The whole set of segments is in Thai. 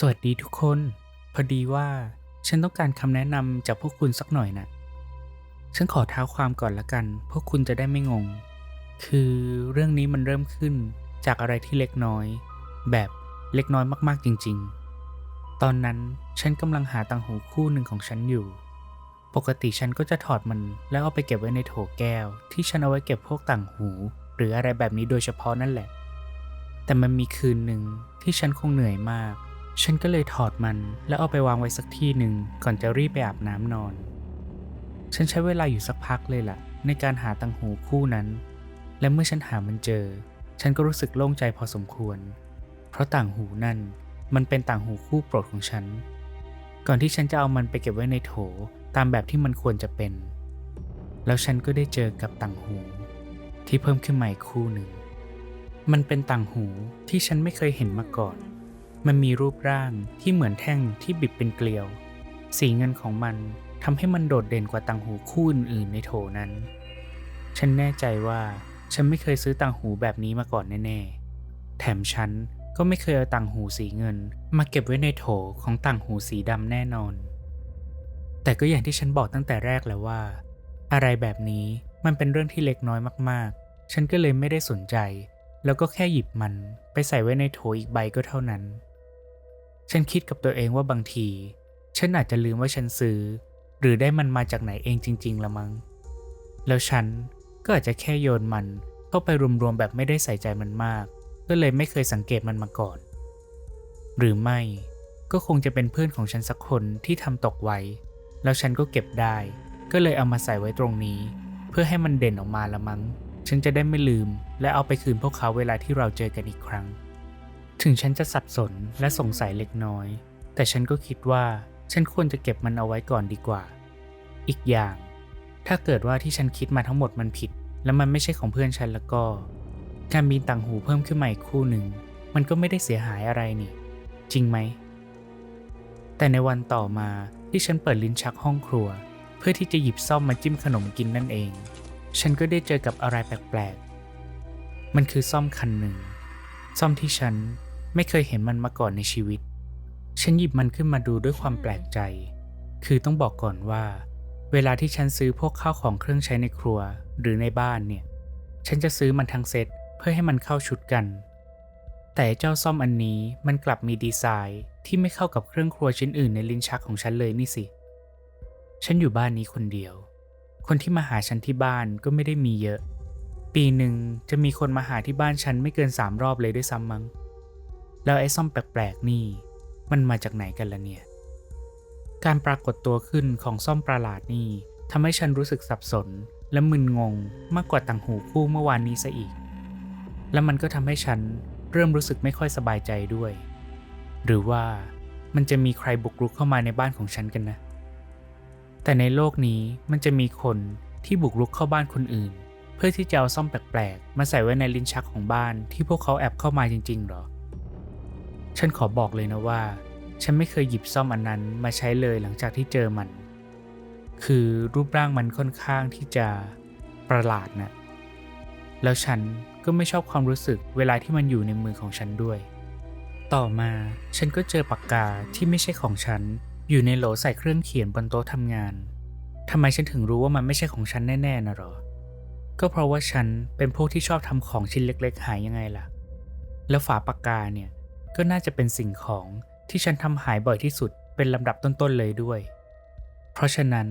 สวัสดีทุกคน พอดีว่า ฉันต้องการคำแนะนำจากพวกคุณสักหน่อยนะฉันขอเท้าความก่อนละกัน พวกคุณจะได้ไม่งง คือเรื่องนี้มันเริ่มขึ้นจากอะไรที่เล็กน้อย แบบเล็กน้อยมากๆจริง ๆ ตอนนั้นฉันกำลังหาต่างหูคู่หนึ่งของฉันอยู่ ปกติฉันก็จะถอดมันแล้วเอาไปเก็บไว้ในโถแก้ว ที่ฉันเอาไว้เก็บพวกต่างหู หรืออะไรแบบนี้โดยเฉพาะนั่นแหละ แต่มันมีคืนหนึ่งที่ฉันคงเหนื่อยมาก ฉันก็เลยถอดมันแล้วเอาไปวางไว้สักที่หนึ่งก่อนจะรีบไปอาบน้ำนอน ฉันใช้เวลาอยู่สักพักเลยล่ะ ในการหาตังหูคู่นั้น และเมื่อฉันหามันเจอ ฉันก็รู้สึกโล่งใจพอสมควร เพราะต่างหูนั่นมันเป็นต่างหูคู่โปรดของฉัน ก่อนที่ฉันจะเอามันไปเก็บไว้ในโถตามแบบที่มันควรจะเป็น แล้วฉันก็ได้เจอกับต่างหู ที่เพิ่มขึ้นมาอีกคู่หนึ่ง มันเป็นต่างหูที่ฉันไม่เคยเห็นมาก่อน มันมีรูปร่างที่เหมือนแท่งที่บิดเป็นเกลียว สีเงินของมันทำให้มันโดดเด่นกว่าต่างหูคู่อื่นๆในโถนั้น ฉันแน่ใจว่าฉันไม่เคยซื้อต่างหูแบบนี้มาก่อนแน่ๆ แถมฉันก็ไม่เคยเอาต่างหูสีเงิน มาเก็บไว้ในโถของต่างหูสีดำแน่นอน แต่ก็อย่างที่ฉันบอกตั้งแต่แรกแล้วว่า อะไรแบบนี้มันเป็นเรื่องที่เล็กน้อยมากๆ ฉันก็เลยไม่ได้สนใจ แล้วก็แค่หยิบมันไปใส่ไว้ในโถอีกใบก็เท่านั้น ฉันคิดกับตัวเองว่าบางที ฉันอาจจะลืมว่าฉันซื้อ หรือได้มันมาจากไหนเองจริง ๆละมั้ง แล้วฉันก็อาจจะแค่โยนมันเข้าไปรวมๆแบบไม่ได้ใส่ใจมันมาก ก็เลยไม่เคยสังเกตมันมาก่อน หรือไม่ก็คงจะเป็นเพื่อนของฉันสักคนที่ทำตกไว้ แล้วฉันก็เก็บได้ ก็เลยเอามาใส่ไว้ตรงนี้ เพื่อให้มันเด่นออกมาละมั้ง ฉันจะได้ไม่ลืมและเอาไปคืนพวกเขาเวลาที่เราเจอกันอีกครั้ง ถึงฉันจะสับสนและสงสัยเล็กน้อย แต่ฉันก็คิดว่าฉันควรจะเก็บมันเอาไว้ก่อนดีกว่า อีกอย่าง ถ้าเกิดว่าที่ฉันคิดมาทั้งหมดมันผิด และมันไม่ใช่ของเพื่อนฉันแล้วก็ การมีต่างหูเพิ่มขึ้นมาอีกคู่หนึ่ง มันก็ไม่ได้เสียหายอะไรนี่ จริงไหม แต่ในวันต่อมาที่ฉันเปิดลิ้นชักห้องครัว เพื่อที่จะหยิบซ่อมมาจิ้มขนมกินนั่นเอง ฉันก็ได้เจอกับอะไรแปลกๆ มันคือซ่อมคันหนึ่ง ซ่อมที่ฉัน ไม่เคยเห็นมันมาก่อนในชีวิต ฉันหยิบมันขึ้นมาดูด้วยความแปลกใจ คือต้องบอกก่อนว่า เวลาที่ฉันซื้อพวกข้าวของเครื่องใช้ในครัวหรือในบ้านเนี่ย ฉันจะซื้อมันทั้งเซตเพื่อให้มันเข้าชุดกัน แต่เจ้าซ่อมอันนี้มันกลับมีดีไซน์ที่ไม่เข้ากับเครื่องครัวชิ้นอื่นในลิ้นชักของฉันเลยนี่สิ ฉันอยู่บ้านนี้คนเดียว คนที่มาหาฉันที่บ้านก็ไม่ได้มีเยอะ ปีหนึ่งจะมีคนมาหาที่บ้านฉันไม่เกินสามรอบเลยด้วยซ้ำมั้ง แล้วไอ้ซ่อมแปลกๆนี่ มันมาจากไหนกันล่ะเนี่ย การปรากฏตัวขึ้นของซ่อมประหลาดนี่ทำให้ฉันรู้สึกสับสนและมึนงงมากกว่าต่างหูคู่เมื่อวานนี้ซะอีก และมันก็ทำให้ฉันเริ่มรู้สึกไม่ค่อยสบายใจด้วย หรือว่ามันจะมีใครบุกรุกเข้ามาในบ้านของฉันกันนะ แต่ในโลกนี้มันจะมีคนที่บุกรุกเข้าบ้านคนอื่น เพื่อที่จะเอาซ่อมแปลกๆ มาใส่ไว้ในลิ้นชักของบ้านที่พวกเขาแอบเข้ามาจริงๆหรอ ฉันขอบอกเลยนะว่า ฉันไม่เคยหยิบซ่อมอันนั้นมาใช้เลยหลังจากที่เจอมัน คือรูปร่างมันค่อนข้างที่จะประหลาดนะแล้วฉันก็ไม่ชอบความรู้สึกเวลาที่มันอยู่ในมือของฉันด้วย ต่อมาฉันก็เจอปากกาที่ไม่ใช่ของฉัน อยู่ในโหลใส่เครื่องเขียนบนโต๊ะทำงานทำไมฉันถึงรู้ว่ามันไม่ใช่ของฉันแน่ๆนะหรอ ก็เพราะว่าฉันเป็นพวกที่ชอบทำของชิ้นเล็ก ๆ หายยังไงล่ะ แล้วฝาปากกาเนี่ย ก็น่าจะเป็นสิ่งของที่ฉันทำหายบ่อยที่สุดเป็นลำดับต้นๆเลยด้วย เพราะฉะนั้น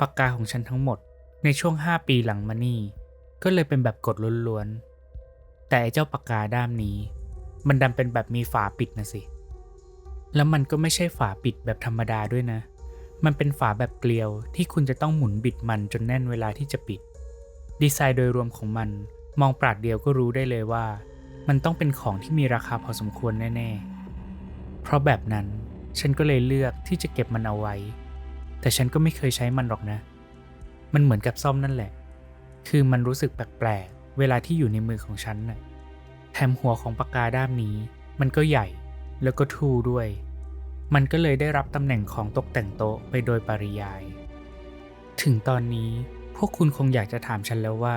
ปากกาของฉันทั้งหมดในช่วง 5 ปีหลังมานี่ก็เลยเป็นแบบกดล้วนๆ แต่ไอเจ้าปากกาด้ามนี้ มันดันเป็นแบบมีฝาปิดนะสิ แล้วมันก็ไม่ใช่ฝาปิดแบบธรรมดาด้วยนะ มันเป็นฝาแบบเกลียวที่คุณจะต้องหมุนบิดมันจนแน่นเวลาที่จะปิด ดีไซน์โดยรวมของมันมองปราดเดียวก็รู้ได้เลยว่า มันต้องเป็นของที่มีราคาพอสมควรแน่ๆ เพราะแบบนั้นฉันก็เลยเลือกที่จะเก็บมันเอาไว้ แต่ฉันก็ไม่เคยใช้มันหรอกนะ มันเหมือนกับซ่อมนั่นแหละ คือมันรู้สึกแปลกๆ เวลาที่อยู่ในมือของฉันน่ะ แถมหัวของปากกาด้ามนี้ มันก็ใหญ่แล้วก็ทูด้วย มันก็เลยได้รับตำแหน่งของตกแต่งโต๊ะไปโดยปริยาย ถึงตอนนี้พวกคุณคงอยากจะถามฉันแล้วว่า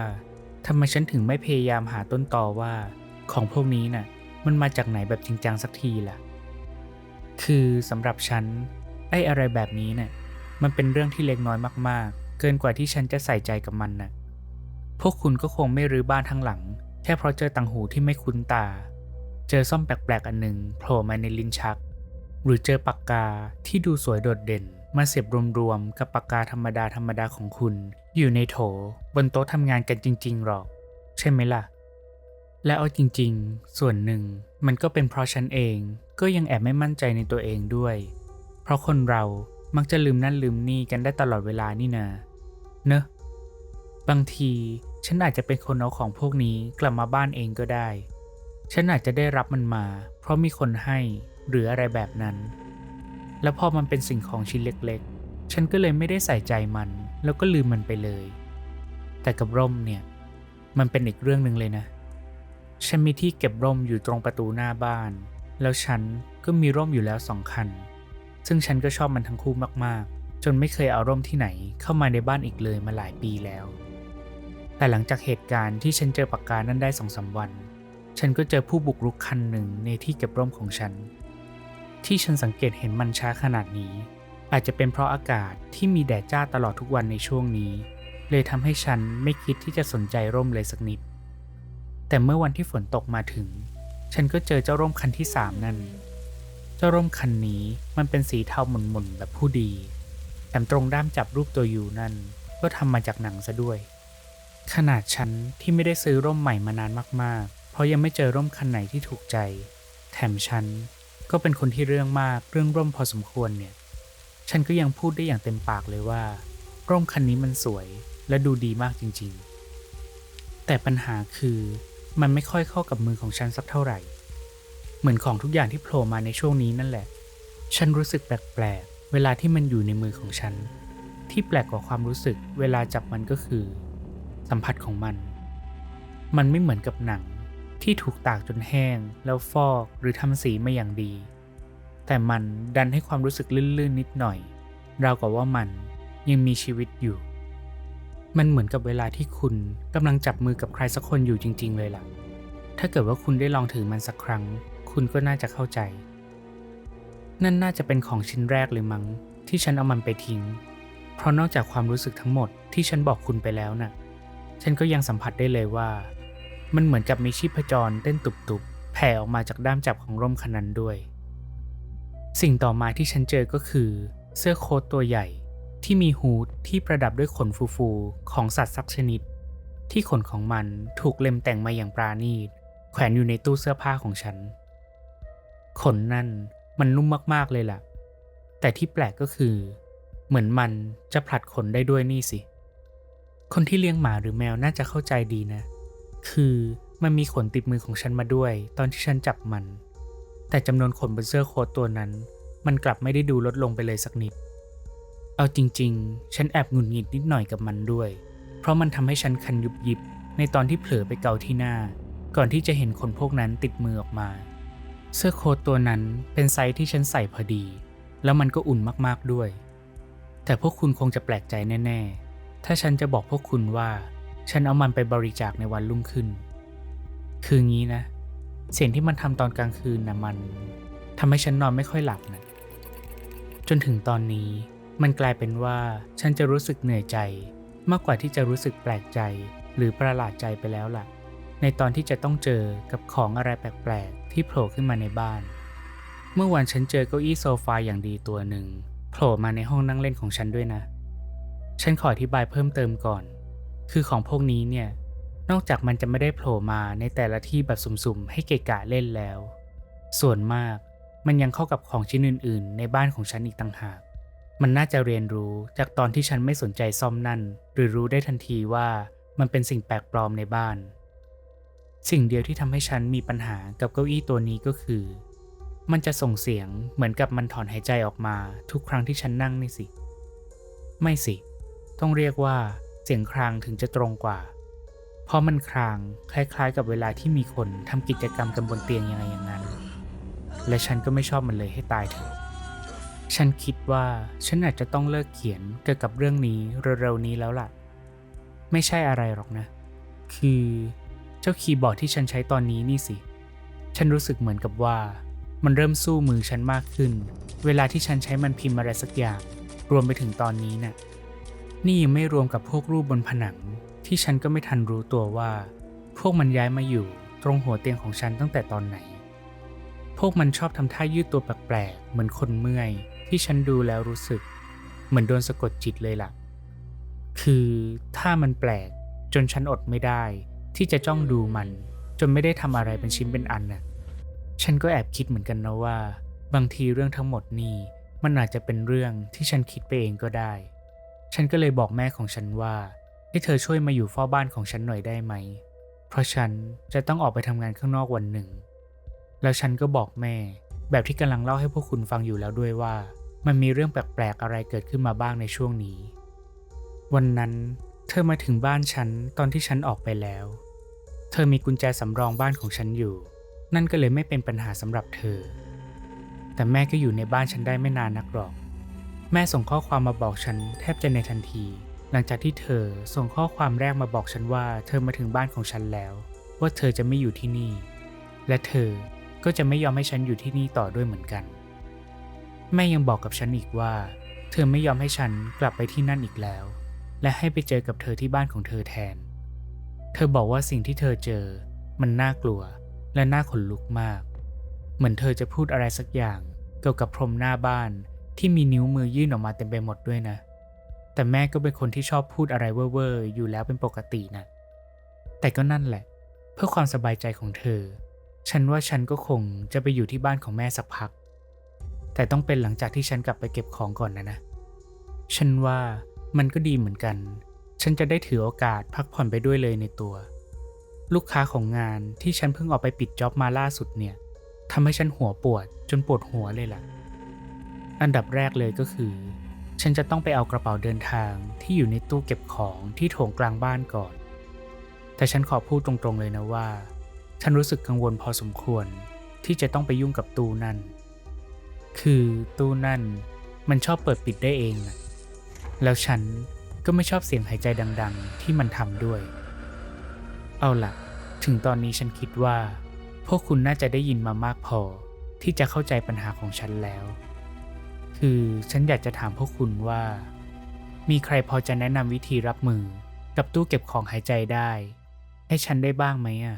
ทำไมฉันถึงไม่พยายามหาต้นตอว่า ของพวกนี้น่ะมันมาจากไหนแบบจริงจังสักทีล่ะ คือสำหรับฉันไอ้อะไรแบบนี้เนี่ยมันเป็นเรื่องที่เล็กน้อยมากๆ เกินกว่าที่ฉันจะใส่ใจกับมันน่ะ พวกคุณก็คงไม่รื้อบ้านทั้งหลัง แค่เพราะเจอตังหูที่ไม่คุ้นตา เจอซ่อมแปลกๆอันหนึ่งโผล่มาในลิ้นชัก หรือเจอปากกาที่ดูสวยโดดเด่น มาเสียบรวมๆกับปากกาธรรมดาธรรมดาของคุณ อยู่ในโถ บนโต๊ะทำงานกันจริง ๆหรอก ใช่ไหมล่ะ และเอาจริงๆ ส่วนหนึ่งมันก็เป็นเพราะฉันเองก็ยังแอบไม่มั่นใจในตัวเองด้วย เพราะคนเรามักจะลืมนั่นลืมนี่กันได้ตลอดเวลานี่นาเนอะบางทีฉันอาจจะเป็นคนเอาของพวกนี้กลับมาบ้านเองก็ได้ ฉันอาจจะได้รับมันมา เพราะมีคนให้หรืออะไรแบบนั้น แล้วพอมันเป็นสิ่งของชิ้นเล็กๆ ฉันก็เลยไม่ได้ใส่ใจมัน แล้วก็ลืมมันไปเลย แต่กับร่มเนี่ย มันเป็นอีกเรื่องหนึ่งเลยนะ ฉันมีที่เก็บร่มอยู่ตรงประตูหน้าบ้าน แล้วฉันก็มีร่มอยู่แล้วสองคัน ซึ่งฉันก็ชอบมันทั้งคู่มากๆ จนไม่เคยเอาร่มที่ไหนเข้ามาในบ้านอีกเลยมาหลายปีแล้ว แต่หลังจากเหตุการณ์ที่ฉันเจอปากกานั้นได้สองสาวัน ฉันก็เจอผู้บุกรุกคันหนึ่งในที่เก็บร่มของฉัน ที่ฉันสังเกตเห็นมันช้าขนาดนี้ อาจจะเป็นเพราะอากาศที่มีแดดจ้าตลอดทุกวันในช่วงนี้ เลยทำให้ฉันไม่คิดที่จะสนใจร่มเลยสักนิด แต่เมื่อวันที่ฝนตกมาถึง ฉันก็เจอเจ้าร่มคันที่สามนั่น เจ้าร่มคันนี้มันเป็นสีเทาหม่นๆแบบผู้ดีแถมตรงด้ามจับรูปตัวยูนั่น ก็ทำมาจากหนังซะด้วย ขนาดฉันที่ไม่ได้ซื้อร่มใหม่มานานมากๆ เพราะยังไม่เจอร่มคันไหนที่ถูกใจ แถมฉันก็เป็นคนที่เรื่องมากเรื่องร่มพอสมควรเนี่ย ฉันก็ยังพูดได้อย่างเต็มปากเลยว่า ร่มคันนี้มันสวยและดูดีมากจริงๆ แต่ปัญหาคือ มันไม่ค่อยเข้ากับมือของฉันสักเท่าไหร่ เหมือนของทุกอย่างที่โผล่มาในช่วงนี้นั่นแหละ ฉันรู้สึกแปลกๆ เวลาที่มันอยู่ในมือของฉัน ที่แปลกกว่าความรู้สึก เวลาจับมันก็คือ สัมผัสของมัน มันไม่เหมือนกับหนังที่ถูกตากจนแห้ง แล้วฟอกหรือทำสีมาอย่างดี แต่มันดันให้ความรู้สึกลื่นๆนิดหน่อย ราวกับว่ามันยังมีชีวิตอยู่ มันเหมือนกับเวลาที่คุณกำลังจับมือกับใครสักคนอยู่จริง ๆ เลยล่ะ ถ้าเกิดว่าคุณได้ลองถือมันสักครั้ง คุณก็น่าจะเข้าใจ นั่นน่าจะเป็นของชิ้นแรกเลยมั้ง ที่ฉันเอามันไปทิ้ง เพราะนอกจากความรู้สึกทั้งหมดที่ฉันบอกคุณไปแล้วน่ะ ฉันก็ยังสัมผัสได้เลยว่า มันเหมือนกับมีชีพจรเต้นตุบๆ แผ่ออกมาจากด้ามจับของร่มคันนั้นด้วย สิ่งต่อมาที่ฉันเจอก็คือ เสื้อโค้ทตัวใหญ่ ที่มีฮูดที่ประดับด้วยขนฟูๆของสัตว์สักชนิด ที่ขนของมันถูกเล็มแต่งมาอย่างปราณีต แขวนอยู่ในตู้เสื้อผ้าของฉัน ขนนั่นมันนุ่มมากๆเลยล่ะ แต่ที่แปลกก็คือ เหมือนมันจะผลัดขนได้ด้วยนี่สิ คนที่เลี้ยงหมาหรือแมวน่าจะเข้าใจดีนะ คือมันมีขนติดมือของฉันมาด้วย ตอนที่ฉันจับมัน แต่จำนวนขนบนเสื้อโค้ทตัวนั้น มันกลับไม่ได้ดูลดลงไปเลยสักนิด เอาจริง ๆ ฉันแอบหงุดหงิดนิดหน่อยกับมันด้วย เพราะมันทำให้ฉันคันยุบยิบในตอนที่เผลอไปเกาที่หน้า ก่อนที่จะเห็นขนพวกนั้นติดมือออกมา เสื้อโค้ทตัวนั้นเป็นไซส์ที่ฉันใส่พอดี แล้วมันก็อุ่นมากๆด้วย แต่พวกคุณคงจะแปลกใจแน่ ๆ ถ้าฉันจะบอกพวกคุณว่า ฉันเอามันไปบริจาคในวันรุ่งขึ้น คืองี้นะ เสียงที่มันทำตอนกลางคืนนะมันทำให้ฉันนอนไม่ค่อยหลับนะจนถึงตอนนี้ มันกลายเป็นว่าฉันจะรู้สึกเหนื่อยใจ มากกว่าที่จะรู้สึกแปลกใจ หรือประหลาดใจไปแล้วล่ะ ในตอนที่จะต้องเจอกับของอะไรแปลกๆที่โผล่ขึ้นมาในบ้าน เมื่อวานฉันเจอเก้าอี้โซฟาอย่างดีตัวหนึ่งโผล่มาในห้องนั่งเล่นของฉันด้วยนะ ฉันขออธิบายเพิ่มเติมก่อน คือของพวกนี้เนี่ย นอกจากมันจะไม่ได้โผล่มาในแต่ละที่แบบสุ่มๆ ให้เกะกะเล่นแล้ว ส่วนมากมันยังเข้ากับของชิ้นอื่น ๆ ในบ้านของฉันอีกต่างหาก มันน่าจะเรียนรู้จากตอนที่ฉันไม่สนใจซ่อมนั่น หรือรู้ได้ทันทีว่ามันเป็นสิ่งแปลกปลอมในบ้าน สิ่งเดียวที่ทำให้ฉันมีปัญหากับเก้าอี้ตัวนี้ก็คือ มันจะส่งเสียงเหมือนกับมันถอนหายใจออกมาทุกครั้งที่ฉันนั่งนี่สิ ไม่สิ ต้องเรียกว่าเสียงครางถึงจะตรงกว่า เพราะมันครางคล้ายๆ กับเวลาที่มีคนทำกิจกรรมกันบนเตียงยังไงอย่างนั้น และฉันก็ไม่ชอบมันเลยให้ตายเถอะ ฉันคิดว่าฉันอาจจะต้องเลิกเขียนเกี่ยวกับเรื่องนี้เร็วๆนี้แล้วล่ะ ไม่ใช่อะไรหรอกนะ คือเจ้าคีย์บอร์ดที่ฉันใช้ตอนนี้นี่สิ ฉันรู้สึกเหมือนกับว่า มันเริ่มสู้มือฉันมากขึ้น เวลาที่ฉันใช้มันพิมพ์อะไรสักอย่าง รวมไปถึงตอนนี้น่ะ นี่ยังไม่รวมกับพวกรูปบนผนัง ที่ฉันก็ไม่ทันรู้ตัวว่า พวกมันย้ายมาอยู่ตรงหัวเตียงของฉันตั้งแต่ตอนไหน พวกมันชอบทำท่ายืดตัวแปลกๆเหมือนคนเมื่อย ที่ฉันดูแล้วรู้สึก เหมือนโดนสะกดจิตเลยล่ะ คือถ้ามันแปลกจนฉันอดไม่ได้ ที่จะจ้องดูมัน จนไม่ได้ทำอะไรเป็นชิ้นเป็นอันน่ะฉันก็แอบคิดเหมือนกันนะว่า บางทีเรื่องทั้งหมดนี่มันอาจจะเป็นเรื่องที่ฉันคิดไปเองก็ได้ ฉันก็เลยบอกแม่ของฉันว่า ให้เธอช่วยมาอยู่เฝ้าบ้านของฉันหน่อยได้ไหม เพราะฉันจะต้องออกไปทำงานข้างนอกวันหนึ่ง แล้วฉันก็บอกแม่แบบที่กำลังเล่าให้พวกคุณฟังอยู่แล้วด้วยว่า มันมีเรื่องแปลกๆอะไรเกิดขึ้นมาบ้างในช่วงนี้ วันนั้นเธอมาถึงบ้านฉันตอนที่ฉันออกไปแล้ว เธอมีกุญแจสำรองบ้านของฉันอยู่ นั่นก็เลยไม่เป็นปัญหาสำหรับเธอ แต่แม่ก็อยู่ในบ้านฉันได้ไม่นานนักหรอก แม่ส่งข้อความมาบอกฉันแทบจะในทันที หลังจากที่เธอส่งข้อความแรกมาบอกฉันว่า เธอมาถึงบ้านของฉันแล้ว ว่าเธอจะไม่อยู่ที่นี่ และเธอก็จะไม่ยอมให้ฉันอยู่ที่นี่ต่อด้วยเหมือนกัน แม่ยังบอกกับฉันอีกว่า เธอไม่ยอมให้ฉันกลับไปที่นั่นอีกแล้ว และให้ไปเจอกับเธอที่บ้านของเธอแทน เธอบอกว่าสิ่งที่เธอเจอ มันน่ากลัว และน่าขนลุกมาก เหมือนเธอจะพูดอะไรสักอย่าง เกี่ยวกับพรมหน้าบ้านที่มีนิ้วมือยื่นออกมาเต็มไปหมดด้วยนะ แต่แม่ก็เป็นคนที่ชอบพูดอะไรเว่อร์ๆอยู่แล้วเป็นปกตินะ แต่ก็นั่นแหละ เพื่อความสบายใจของเธอ ฉันว่าฉันก็คงจะไปอยู่ที่บ้านของแม่สักพัก แต่ต้องเป็นหลังจากที่ฉันกลับไปเก็บของก่อนนะนะ ฉันว่ามันก็ดีเหมือนกัน ฉันจะได้ถือโอกาสพักผ่อนไปด้วยเลยในตัว ลูกค้าของงานที่ฉันเพิ่งออกไปปิดจ็อบมาล่าสุดเนี่ยทำให้ฉันหัวปวดจนปวดหัวเลยล่ะ อันดับแรกเลยก็คือ ฉันจะต้องไปเอากระเป๋าเดินทางที่อยู่ในตู้เก็บของที่โถงกลางบ้านก่อน แต่ฉันขอพูดตรงๆเลยนะว่า ฉันรู้สึกกังวลพอสมควรที่จะต้องไปยุ่งกับตู้นั่น คือตู้นั่นมันชอบเปิดปิดได้เองนะแล้วฉันก็ไม่ชอบเสียงหายใจดัง ๆ ที่มันทำด้วย เอาล่ะถึงตอนนี้ฉันคิดว่า พวกคุณน่าจะได้ยินมามากพอที่จะเข้าใจปัญหาของฉันแล้ว คือฉันอยากจะถามพวกคุณว่า มีใครพอจะแนะนำวิธีรับมือกับตู้เก็บของหายใจได้ ให้ฉันได้บ้างไหมอะ